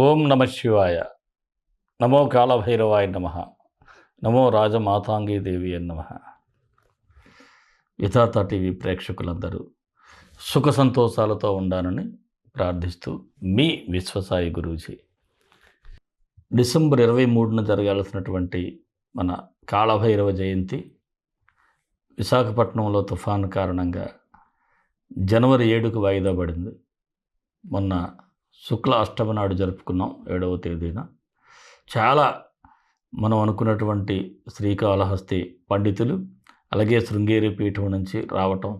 ఓం నమ శివాయ. నమో కాలభైరవాయ నమ. నమో రాజమాతాంగీదేవి నమ. యథాత టీవీ ప్రేక్షకులందరూ సుఖ సంతోషాలతో ఉండాలని ప్రార్థిస్తూ మీ విశ్వసాయి గురూజీ. డిసెంబర్ ఇరవై మూడున జరగాల్సినటువంటి మన కాళభైరవ జయంతి విశాఖపట్నంలో తుఫాను కారణంగా జనవరి ఏడుకు వాయిదా పడింది. మొన్న శుక్ల అష్టమి నాడు జరుపుకున్నాం ఏడవ తేదీన. చాలా మనం అనుకున్నటువంటి శ్రీకాళహస్తి పండితులు అలాగే శృంగేరి పీఠం నుంచి రావటం.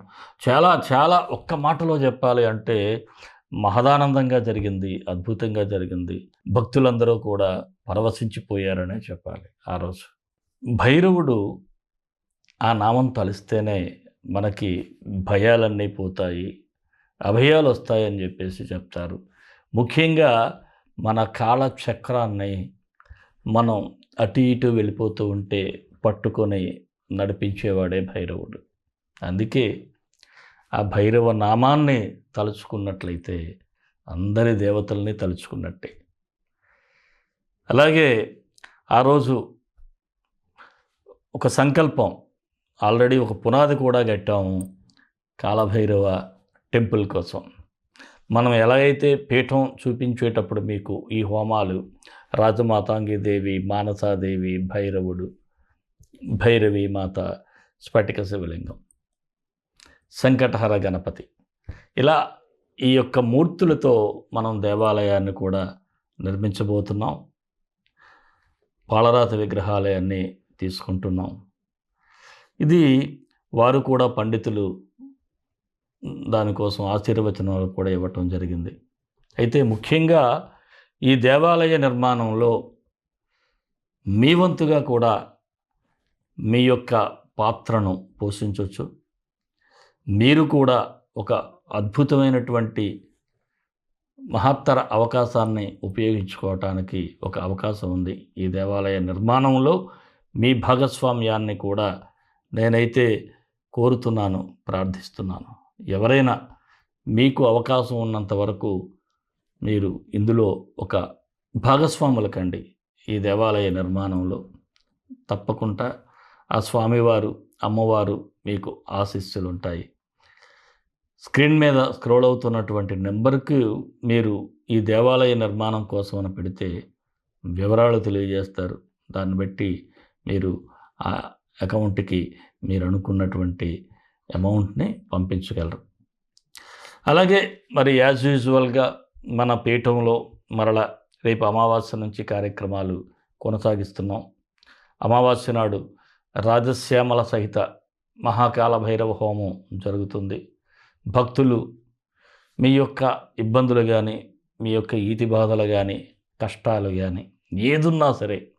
చాలా చాలా ఒక్క మాటలో చెప్పాలి అంటే మహదానందంగా జరిగింది అద్భుతంగా జరిగింది. భక్తులందరూ కూడా పరవశించిపోయారనే చెప్పాలి ఆ రోజు. భైరవుడు ఆ నామం తలిస్తేనే మనకి భయాలన్నీ పోతాయి అభయాలు వస్తాయని చెప్పేసి చెప్తారు. ముఖ్యంగా మన కాలచక్రాన్ని చక్రాన్ని మనం అటు ఇటు వెళ్ళిపోతూ ఉంటే పట్టుకొని నడిపించేవాడే భైరవుడు. అందుకే ఆ భైరవ నామాన్ని తలుచుకున్నట్లయితే అందరి దేవతల్ని తలుచుకున్నట్టే. అలాగే ఆ రోజు ఒక సంకల్పం ఆల్రెడీ ఒక పునాది కూడా కట్టాము కాలభైరవ టెంపుల్ కోసం. మనం ఎలాగైతే పీఠం చూపించేటప్పుడు మీకు ఈ హోమాలు రాజమాతాంగిదేవి మానసాదేవి భైరవుడు భైరవి మాత స్ఫటిక శివలింగం సంకటహర గణపతి. ఇలా ఈ యొక్క మూర్తులతో మనం దేవాలయాన్ని కూడా నిర్మించబోతున్నాం. పాలరాతి విగ్రహాలయాన్ని తీసుకుంటున్నాం. ఇది వారు కూడా పండితులు దానికోసం ఆశీర్వచనాలు కూడా ఇవ్వటం జరిగింది. అయితే ముఖ్యంగా ఈ దేవాలయ నిర్మాణంలో మీ వంతుగా కూడా మీ యొక్క పాత్రను పోషించవచ్చు. మీరు కూడా ఒక అద్భుతమైనటువంటి మహత్తర అవకాశాన్ని ఉపయోగించుకోవటానికి ఒక అవకాశం ఉంది. ఈ దేవాలయ నిర్మాణంలో మీ భాగస్వామ్యాన్ని కూడా నేనైతే కోరుతున్నాను ప్రార్థిస్తున్నాను. ఎవరైనా మీకు అవకాశం ఉన్నంత వరకు మీరు ఇందులో ఒక భాగస్వాములకండి. ఈ దేవాలయ నిర్మాణంలో తప్పకుండా ఆ స్వామివారు అమ్మవారు మీకు ఆశీస్సులు ఉంటాయి స్క్రీన్ మీద స్క్రోల్ అవుతున్నటువంటి నెంబర్కి మీరు ఈ దేవాలయ నిర్మాణం కోసం అని పెడితే వివరాలు తెలియజేస్తారు. దాన్ని బట్టి మీరు ఆ అకౌంట్కి మీరు అనుకున్నటువంటి అమౌంట్ని పంపించగలరు. అలాగే మరి యాజ్ యూజువల్గా మన పీఠంలో మరల రేపు అమావాస్య నుంచి కార్యక్రమాలు కొనసాగిస్తున్నాం. అమావాస్య నాడు రాజశ్యామల సహిత మహాకాల భైరవ హోమం జరుగుతుంది. భక్తులు మీ యొక్క ఇబ్బందులు కానీ మీ యొక్క ఈతి బాధలు కానీ కష్టాలు కానీ ఏదున్నా సరే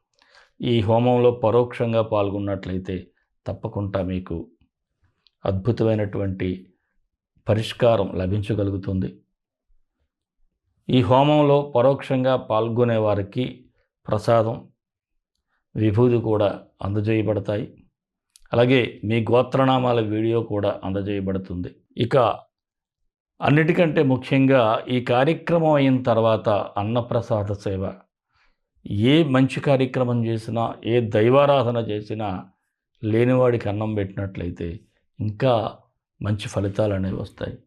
ఈ హోమంలో పరోక్షంగా పాల్గొన్నట్లయితే తప్పకుండా మీకు అద్భుతమైనటువంటి పరిష్కారం లభించగలుగుతుంది. ఈ హోమంలో పరోక్షంగా పాల్గొనే వారికి ప్రసాదం విభూది కూడా అందజేయబడతాయి. అలాగే మీ గోత్రనామాల వీడియో కూడా అందజేయబడుతుంది. ఇక అన్నిటికంటే ముఖ్యంగా ఈ కార్యక్రమం అయిన తర్వాత అన్నప్రసాద సేవ. ఏ మంచి కార్యక్రమం చేసినా ఏ దైవారాధన చేసినా లేనివాడికి అన్నం పెట్టినట్లయితే ఇంకా మంచి ఫలితాలు అనేవి వస్తాయి.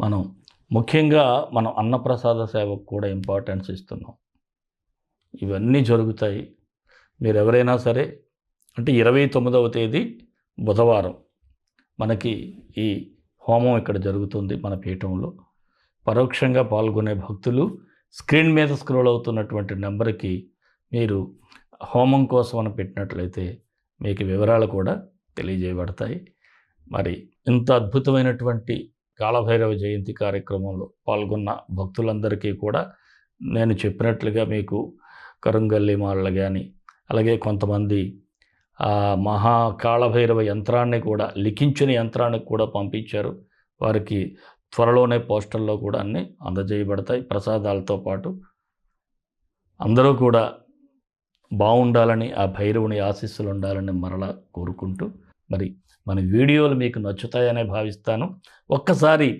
మనం ముఖ్యంగా మనం అన్నప్రసాద సేవకు కూడా ఇంపార్టెన్స్ ఇస్తున్నాం. ఇవన్నీ జరుగుతాయి. మీరు ఎవరైనా సరే అంటే ఇరవై తొమ్మిదవ తేదీ బుధవారం మనకి ఈ హోమం ఇక్కడ జరుగుతుంది మన పీఠంలో. పరోక్షంగా పాల్గొనే భక్తులు స్క్రీన్ మీద స్క్రోల్ అవుతున్నటువంటి నెంబర్కి మీరు హోమం కోసం అని పెట్టినట్లయితే మీకు వివరాలు కూడా తెలియజేయబడతాయి. మరి ఇంత అద్భుతమైనటువంటి కాళభైరవ జయంతి కార్యక్రమంలో పాల్గొన్న భక్తులందరికీ కూడా నేను చెప్పినట్లుగా మీకు కరుంగల్లి మాలలు కానీ అలాగే కొంతమంది ఆ మహా కాళభైరవ యంత్రాన్ని కూడా లిఖించిన యంత్రానికి కూడా పంపించారు. వారికి త్వరలోనే పోస్టల్లో కూడా అన్నీ అందజేయబడతాయి. ప్రసాదాలతో పాటు అందరూ కూడా బాగుండాలని ఆ భైరవుని ఆశీస్సులు ఉండాలని మరలా కోరుకుంటూ మరి మన వీడియోలు మీకు నచ్చుతాయనే భావిస్తాను. ఒక్కసారి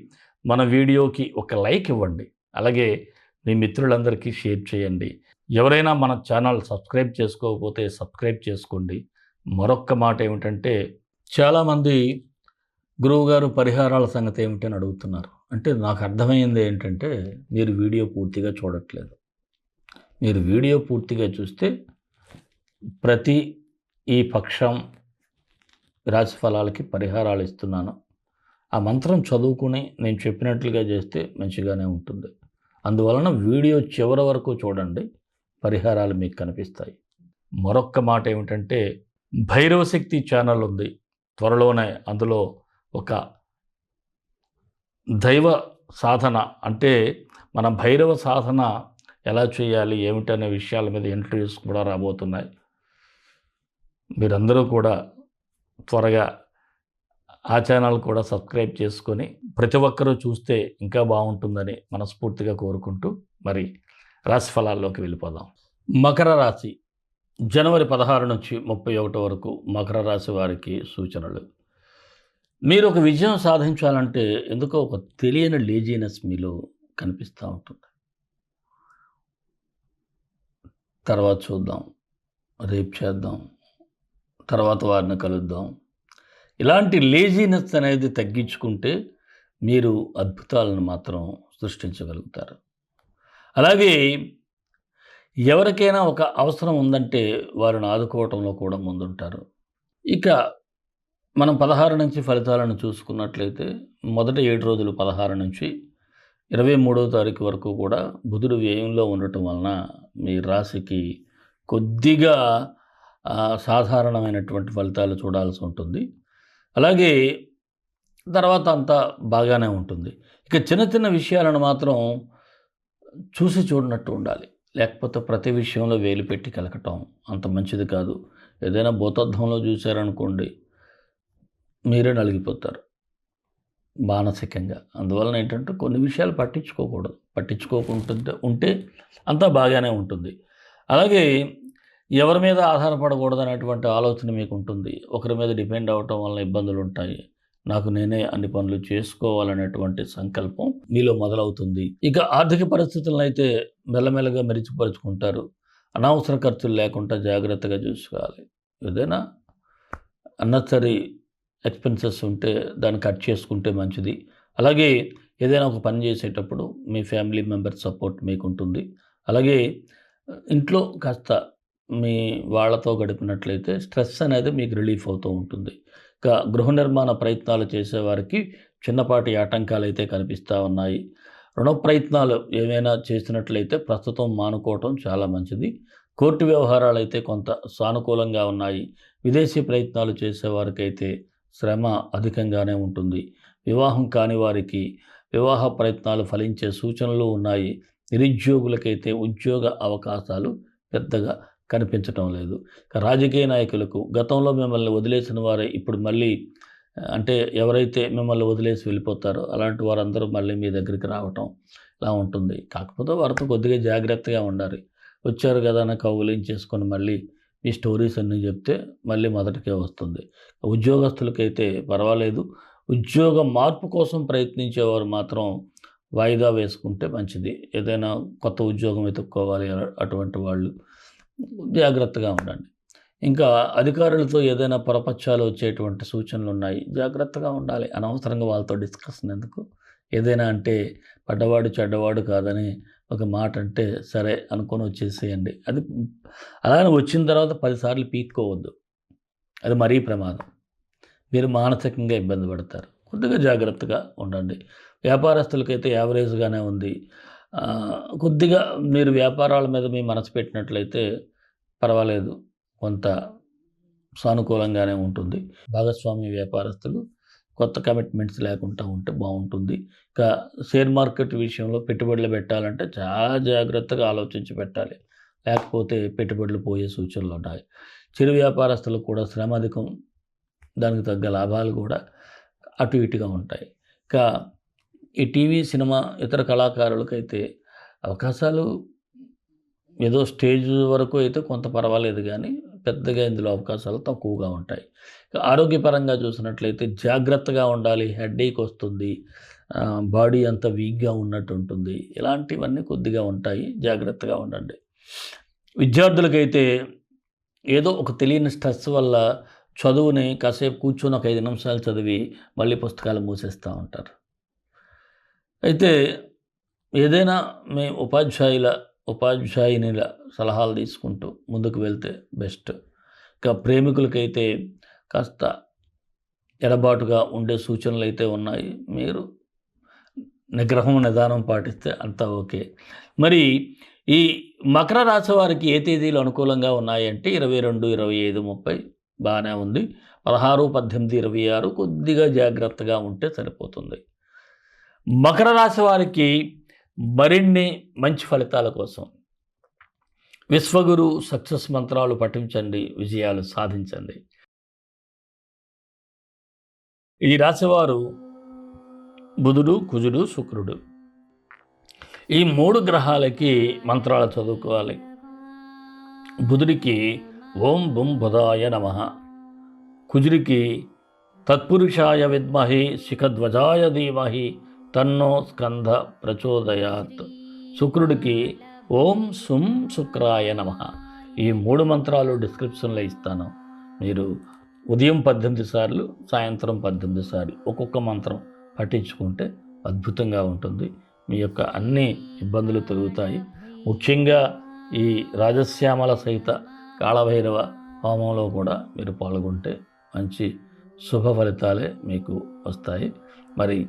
మన వీడియోకి ఒక లైక్ ఇవ్వండి. అలాగే మీ మిత్రులందరికీ షేర్ చేయండి. ఎవరైనా మన ఛానల్ సబ్స్క్రైబ్ చేసుకోకపోతే సబ్స్క్రైబ్ చేసుకోండి. మరొక్క మాట ఏమిటంటే చాలామంది గురువుగారు పరిహారాల సంగతి ఏమిటని అడుగుతున్నారు. అంటే నాకు అర్థమైంది ఏంటంటే మీరు వీడియో పూర్తిగా చూడట్లేదు. మీరు వీడియో పూర్తిగా చూస్తే ప్రతి ఈ పక్షం రాశి ఫలాలకి పరిహారాలు ఇస్తున్నాను. ఆ మంత్రం చదువుకుని నేను చెప్పినట్లుగా చేస్తే మంచిగానే ఉంటుంది. అందువలన వీడియో చివరి వరకు చూడండి. పరిహారాలు మీకు కనిపిస్తాయి. మరొక్క మాట ఏమిటంటే భైరవశక్తి ఛానల్ ఉంది. త్వరలోనే అందులో ఒక దైవ సాధన అంటే మన భైరవ సాధన ఎలా చేయాలి ఏమిటనే విషయాల మీద ఇంటర్వ్యూస్ కూడా రాబోతున్నాయి. మీరందరూ కూడా త్వరగా ఆ ఛానల్ కూడా సబ్స్క్రైబ్ చేసుకొని ప్రతి ఒక్కరూ చూస్తే ఇంకా బాగుంటుందని మనస్ఫూర్తిగా కోరుకుంటూ మరి రాశి ఫలాల్లోకి వెళ్ళిపోదాం. మకర రాశి జనవరి పదహారు నుంచి ముప్పై ఒకటి వరకు మకర రాశి వారికి సూచనలు. మీరు ఒక విజయం సాధించాలంటే ఎందుకో ఒక తెలియని లేజీనెస్ మీలో కనిపిస్తూ ఉంటుంది. తర్వాత చూద్దాం. రేపు చేద్దాం. తర్వాత వారిని కలుద్దాం. ఇలాంటి లేజీనెస్ అనేది తగ్గించుకుంటే మీరు అద్భుతాలను మాత్రం సృష్టించగలుగుతారు. అలాగే ఎవరికైనా ఒక అవసరం ఉందంటే వారిని ఆదుకోవటంలో కూడా ముందుంటారు. ఇక మనం పదహారు నుంచి ఫలితాలను చూసుకున్నట్లయితే మొదటి ఏడు రోజులు పదహారు నుంచి ఇరవై మూడవ తారీఖు వరకు కూడా బుధుడు వ్యయంలో ఉండటం వలన మీ రాశికి కొద్దిగా సాధారణమైనటువంటి ఫలితాలు చూడాల్సి ఉంటుంది. అలాగే తర్వాత అంతా బాగానే ఉంటుంది. ఇక చిన్న చిన్న విషయాలను మాత్రం చూసి చూడనట్టు ఉండాలి. లేకపోతే ప్రతి విషయంలో వేలు పెట్టి కలకటం అంత మంచిది కాదు. ఏదైనా భూతత్వంలో చూశారనుకోండి మీరే నలిగిపోతారు. మానసికంగా. అందువలన ఏంటంటే కొన్ని విషయాలు పట్టించుకోకూడదు. పట్టించుకోకుంటుంటే ఉంటే అంతా బాగానే ఉంటుంది. అలాగే ఎవరి మీద ఆధారపడకూడదు అనేటువంటి ఆలోచన మీకు ఉంటుంది ఒకరి మీద డిపెండ్ అవటం వల్ల ఇబ్బందులు ఉంటాయి నాకు నేనే అన్ని పనులు చేసుకోవాలనేటువంటి సంకల్పం మీలో మొదలవుతుంది. ఇక ఆర్థిక పరిస్థితులను అయితే మెల్లమెల్లగా మెరుగుపరుచుకుంటారు అనవసర ఖర్చులు లేకుండా జాగ్రత్తగా చూసుకోవాలి. ఏదైనా అన్నసరీ ఎక్స్పెన్సెస్ ఉంటే దాన్ని కట్ చేసుకుంటే మంచిది. అలాగే ఏదైనా ఒక పని చేసేటప్పుడు మీ ఫ్యామిలీ మెంబర్ సపోర్ట్ మీకు ఉంటుంది అలాగే ఇంట్లో కాస్త మీ వాళ్ళతో గడిపినట్లయితే స్ట్రెస్ అనేది మీకు రిలీఫ్ అవుతూ ఉంటుంది. ఇక గృహ నిర్మాణ ప్రయత్నాలు చేసేవారికి చిన్నపాటి ఆటంకాలు అయితే కనిపిస్తూ ఉన్నాయి. రుణ ప్రయత్నాలు ఏమైనా చేసినట్లయితే ప్రస్తుతం మానుకోవటం చాలా మంచిది. కోర్టు వ్యవహారాలు అయితే కొంత సానుకూలంగా ఉన్నాయి. విదేశీ ప్రయత్నాలు చేసేవారికైతే శ్రమ అధికంగానే ఉంటుంది. వివాహం కాని వారికి వివాహ ప్రయత్నాలు ఫలించే సూచనలు ఉన్నాయి. నిరుద్యోగులకైతే ఉద్యోగ అవకాశాలు పెద్దగా కనిపించటం లేదు. రాజకీయ నాయకులకు గతంలో మిమ్మల్ని వదిలేసిన వారే ఇప్పుడు మళ్ళీ అంటే ఎవరైతే మిమ్మల్ని వదిలేసి వెళ్ళిపోతారో అలాంటి వారందరూ మళ్ళీ మీ దగ్గరికి రావటం ఇలా ఉంటుంది. కాకపోతే వారితో కొద్దిగా జాగ్రత్తగా ఉండాలి. వచ్చారు కదా అని కౌగులించేసుకొని మళ్ళీ మీ స్టోరీస్ అన్నీ చెప్తే మళ్ళీ మొదటికే వస్తుంది. ఉద్యోగస్తులకైతే పర్వాలేదు. ఉద్యోగ మార్పు కోసం ప్రయత్నించేవారు మాత్రం వాయిదా వేసుకుంటే మంచిది. ఏదైనా కొత్త ఉద్యోగం వెతుక్కోవాలి అటువంటి వాళ్ళు జాగ్రత్తగా ఉండండి. ఇంకా అధికారులతో ఏదైనా పొరపక్షాలు వచ్చేటువంటి సూచనలు ఉన్నాయి జాగ్రత్తగా ఉండాలి. అనవసరంగా వాళ్ళతో డిస్కషన్ ఎందుకు ఏదైనా అంటే పడ్డవాడు చెడ్డవాడు కాదని ఒక మాట అంటే సరే అనుకొని వచ్చేసేయండి. అది అలానే వచ్చిన తర్వాత పదిసార్లు పీక్కోవద్దు. అది మరీ ప్రమాదం. మీరు మానసికంగా ఇబ్బంది పడతారు. కొద్దిగా జాగ్రత్తగా ఉండండి. వ్యాపారస్తులకైతే యావరేజ్గానే ఉంది. కొద్దిగా మీరు వ్యాపారాల మీద మీ మనసు పెట్టినట్లయితే పర్వాలేదు. కొంత సానుకూలంగానే ఉంటుంది. భాగస్వామి వ్యాపారస్తులు కొత్త కమిట్మెంట్స్ లేకుండా ఉంటే బాగుంటుంది. ఇంకా షేర్ మార్కెట్ విషయంలో పెట్టుబడులు పెట్టాలంటే చాలా జాగ్రత్తగా ఆలోచించి పెట్టాలి. లేకపోతే పెట్టుబడులు పోయే సూచనలు ఉన్నాయి చిరు వ్యాపారస్తులకు కూడా శ్రమ అధికం దానికి తగ్గ లాభాలు కూడా అటు ఇటుగా ఉంటాయి. ఇంకా ఈ టీవీ సినిమా ఇతర కళాకారులకైతే అవకాశాలు ఏదో స్టేజ్ వరకు అయితే కొంత పర్వాలేదు కానీ పెద్దగా ఇందులో అవకాశాలు తక్కువగా ఉంటాయి. ఆరోగ్యపరంగా చూసినట్లయితే జాగ్రత్తగా ఉండాలి హెడేక్ వస్తుంది బాడీ అంత వీక్గా ఉన్నట్టు ఉంటుంది. ఇలాంటివన్నీ కొద్దిగా ఉంటాయి. జాగ్రత్తగా ఉండండి. విద్యార్థులకైతే ఏదో ఒక తెలియని స్ట్రెస్ వల్ల చదువుని కాసేపు కూర్చొని ఒక ఐదు నిమిషాలు చదివి మళ్ళీ పుస్తకాలు మూసేస్తూ ఉంటారు. అయితే ఏదైనా మీ ఉపాధ్యాయుల ఉపాధ్యాయునిల సలహాలు తీసుకుంటూ ముందుకు వెళ్తే బెస్ట్. ఇక ప్రేమికులకైతే కాస్త ఎడబాటుగా ఉండే సూచనలు అయితే ఉన్నాయి. మీరు నిగ్రహం నిదానం పాటిస్తే అంతా ఓకే. మరి ఈ మకర రాశి వారికి ఏ తేదీలు అనుకూలంగా ఉన్నాయంటే ఇరవై రెండు ఇరవై ఐదు ముప్పై బాగానే ఉంది. పదహారు పద్దెనిమిది ఇరవై ఆరు కొద్దిగా జాగ్రత్తగా ఉంటే సరిపోతుంది. మకర రాశి వారికి మరిన్ని మంచి ఫలితాల కోసం విశ్వగురు సక్సెస్ మంత్రాలు పఠించండి విజయాలు సాధించండి. ఈ రాశివారు బుధుడు కుజుడు శుక్రుడు. ఈ మూడు గ్రహాలకి మంత్రాలు చదువుకోవాలి. బుధుడికి ఓం బుం బుధాయ నమ. కుజుడికి తత్పురుషాయ విద్మహి శిఖధ్వజాయ ధీమహి తన్నో స్కంధ ప్రచోదయాత్. శుక్రుడికి ఓం సుం శుక్రాయ నమ. ఈ మూడు మంత్రాలు డిస్క్రిప్షన్లో ఇస్తాను. మీరు ఉదయం పద్దెనిమిది సార్లు సాయంత్రం పద్దెనిమిది సార్లు ఒక్కొక్క మంత్రం పఠించుకుంటే అద్భుతంగా ఉంటుంది. మీ యొక్క అన్ని ఇబ్బందులు తొలుగుతాయి. ముఖ్యంగా ఈ రాజశ్యామల సహిత కాళభైరవ హోమంలో కూడా మీరు పాల్గొంటే మంచి శుభ ఫలితాలే మీకు వస్తాయి. మరి